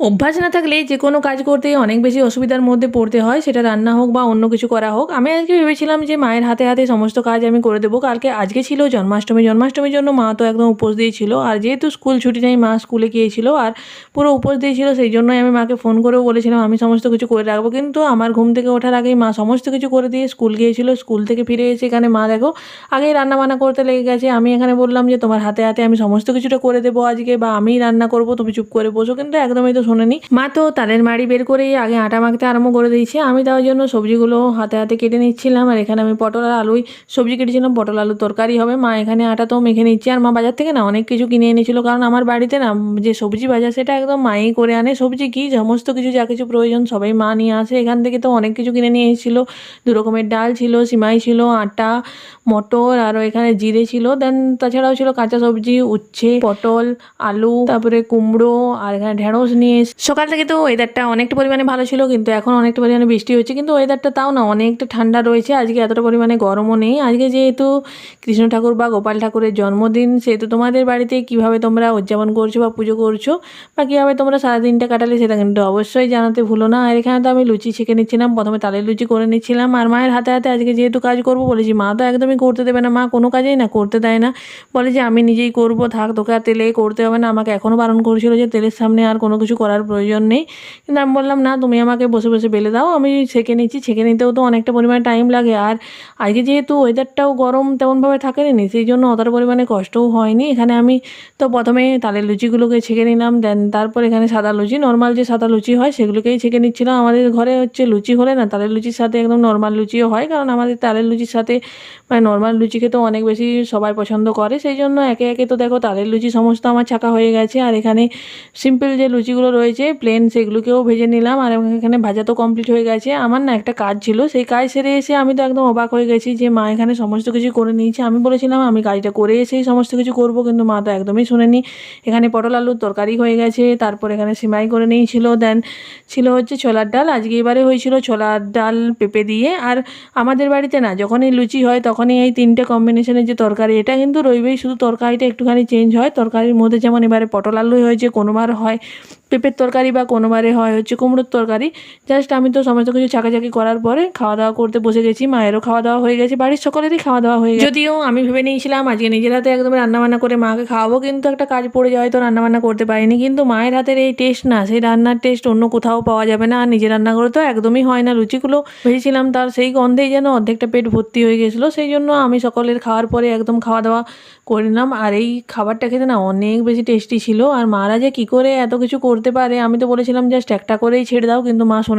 অভ্যাস না থাকলে যে কোনো কাজ করতে অনেক বেশি অসুবিধার মধ্যে পড়তে হয়, সেটা রান্না হোক বা অন্য কিছু করা হোক। আমি আজকে ভেবেছিলাম যে মায়ের হাতে হাতে সমস্ত কাজ আমি করে দেবো। কালকে আজকে ছিল জন্মাষ্টমী। জন্মাষ্টমীর জন্য মা তো একদম উপোস দিয়েছিল। আর যেহেতু স্কুল ছুটি নেই, মা স্কুলে গিয়েছিল আর পুরো উপোস দিয়েছিল, সেই জন্যই আমি মাকে ফোন করেও বলেছিলাম, আমি সমস্ত কিছু করে রাখব। কিন্তু আমার ঘুম থেকে ওঠার আগেই মা সমস্ত কিছু করে দিয়ে স্কুল গিয়েছিল। স্কুল থেকে ফিরে এসে এখানে মা, দেখো, আগেই রান্না বান্না করতে লেগে গেছে। আমি এখানে বললাম যে, তোমার হাতে হাতে আমি সমস্ত কিছুটা করে দেবো আজকে বা আমিই রান্না করব। তুমি চুপ করে বসো। কিন্তু একদমই তো শোনেনি। মা তো তালের মাড়ি বের করেই আগে আটা মাখতে আরম্ভ করে দিয়েছে। আমি তার জন্য সবজিগুলো হাতে হাতে কেটে নিচ্ছিলাম আর এখানে আমি পটল আর আলুই সবজি কেটেছিলাম। পটল আলু তরকারি হবে। মা এখানে আটা তো মেখে নিচ্ছে। আর মা বাজার থেকে না অনেক কিছু কিনে এনেছিল। কারণ আমার বাড়িতে না যে সবজি বাজার সেটা একদম মাই করে আনে। সবজি কি, সমস্ত কিছু যা কিছু প্রয়োজন সবাই মা নিয়ে আসে। এখান থেকে তো অনেক কিছু কিনে নিয়ে এসেছিল। দু রকমের ডাল ছিল, সিমাই ছিল, আটা, মটর, আরও এখানে জিরে ছিল। দেন তাছাড়াও ছিল কাঁচা সবজি, উচ্ছে, পটল, আলু, তারপরে কুমড়ো, আর এখানে ঢেঁড়স নিয়ে সকাল থেকে তো ওয়েদারটা অনেকটা পরিমাণে ভালো ছিল, কিন্তু এখন অনেকটা পরিমাণে বৃষ্টি হচ্ছে। কিন্তু ওয়েদারটা তাও না, অনেকটা ঠান্ডা রয়েছে। আজকে এতটা পরিমাণে গরমও নেই। আজকে যেহেতু কৃষ্ণ ঠাকুর বা গোপাল ঠাকুরের জন্মদিন, সেহেতু তোমাদের বাড়িতে কীভাবে তোমরা উদযাপন করছ বা পুজো করছ বা কীভাবে তোমরা সারাদিনটা কাটালে সেটা কিন্তু অবশ্যই জানাতে ভুলো না। আর এখানে তো আমি লুচি ছেঁকে নিচ্ছিলাম, প্রথমে তালের লুচি করে নিচ্ছিলাম। আর মায়ের হাতে হাতে আজকে যেহেতু কাজ করব, বলেছি মা তো একদমই করতে দেবে না, মা কোনো কাজেই না করতে দেয় না। বলে যে আমি নিজেই করব, থাক তোকে আর তেলে করতে হবে না। আমাকে এখনও বারণ করেছিল যে তেলের সামনে আর কোনো কিছু করার প্রয়োজন নেই। কিন্তু আমি বললাম, না, তুমি আমাকে বসে বসে বেলে দাও, আমি ছেঁকে নিচ্ছি। ছেঁকে নিতেও তো অনেকটা পরিমাণে টাইম লাগে। আর আজকে যেহেতু ওয়েদারটাও গরম তেমনভাবে থাকেনি, সেই জন্য অতটা পরিমাণে কষ্টও হয়নি। এখানে আমি তো প্রথমে তালের লুচিগুলোকে ছেঁকে নিলাম দেন তারপর এখানে সাদা লুচি নর্মাল যে সাদা লুচি হয়, সেগুলোকেই ছেঁকে নিচ্ছিলাম। আমাদের ঘরে হচ্ছে লুচি হলে না, তালের লুচির সাথে একদম নর্মাল লুচিও হয়, কারণ আমাদের তালের লুচির সাথে মানে নর্মাল লুচি খেতেও অনেক বেশি সবাই পছন্দ করে। সেই জন্য একে একে তো দেখো, তালের লুচি সমস্ত আমার ছাকা হয়ে গেছে। আর এখানে সিম্পল যে লুচিগুলো রয়েছে প্লেন সেগুলোকেও ভেজে নিলাম আর এখানে ভাজা তো কমপ্লিট হয়ে গেছে। আমার না একটা কাজ ছিল, সেই কাজ সেরে এসে আমি তো একদম অবাক হয়ে গেছি যে মা এখানে সমস্ত কিছু করে নিয়েছে। আমি বলেছিলাম, আমি কাজটা করে এসেই সমস্ত কিছু করব, কিন্তু মা তো একদমই শোনেনি। এখানে পটল আলুর তরকারি হয়ে গেছে, তারপর এখানে সিমাই করে নিয়েছিল। দেন ছিল হচ্ছে ছোলার ডাল। আজকে এবারে হয়েছিল ছোলার ডাল পেঁপে দিয়ে। আর আমাদের বাড়িতে না, যখনই লুচি হয়, তখনই এই তিনটে কম্বিনেশনের যে তরকারি, এটা কিন্তু রইবেই। শুধু তরকারিটা একটুখানি চেঞ্জ হয়। তরকারির মধ্যে যেমন এবারে পটল আলুই হয়েছে কোনোবার হয়। পেঁপের তরকারি বা কোনোবারে হয় হচ্ছে কুমড়োর তরকারি। জাস্ট আমি তো সমস্ত কিছু চাকাচাকি করার পরে খাওয়া দাওয়া করতে বসে গেছি, মায়েরও খাওয়া দাওয়া হয়ে গেছে, বাড়ির সকলেরই খাওয়া দাওয়া হয়ে গেছে। যদিও আমি ভেবে নিয়েছিলাম আজকে নিজের হাতে একদম রান্নাবান্না করে মাকে খাওয়াবো, কিন্তু একটা কাজ পড়ে যাওয়ায় তো রান্নাবান্না করতে পারিনি। কিন্তু মায়ের হাতের এই টেস্ট না, সেই রান্নার টেস্ট অন্য কোথাও পাওয়া যাবে না, আর নিজে রান্না করে তো একদমই হয় না। লুচিগুলো ভেবেছিলাম তার সেই গন্ধেই যেন অর্ধেকটা পেট ভর্তি হয়ে গেছিল, সেই জন্য আমি সকলের খাওয়ার পরে একদম খাওয়া দাওয়া করে নিলাম। আর এই খাবারটা খেতে না অনেক বেশি টেস্টি ছিল, আর মারা যে কী করে এত কিছু করতে পারে আমি তো বলেছিলাম জাস্ট একটা করেই ছেড়ে দাও কিন্তু মা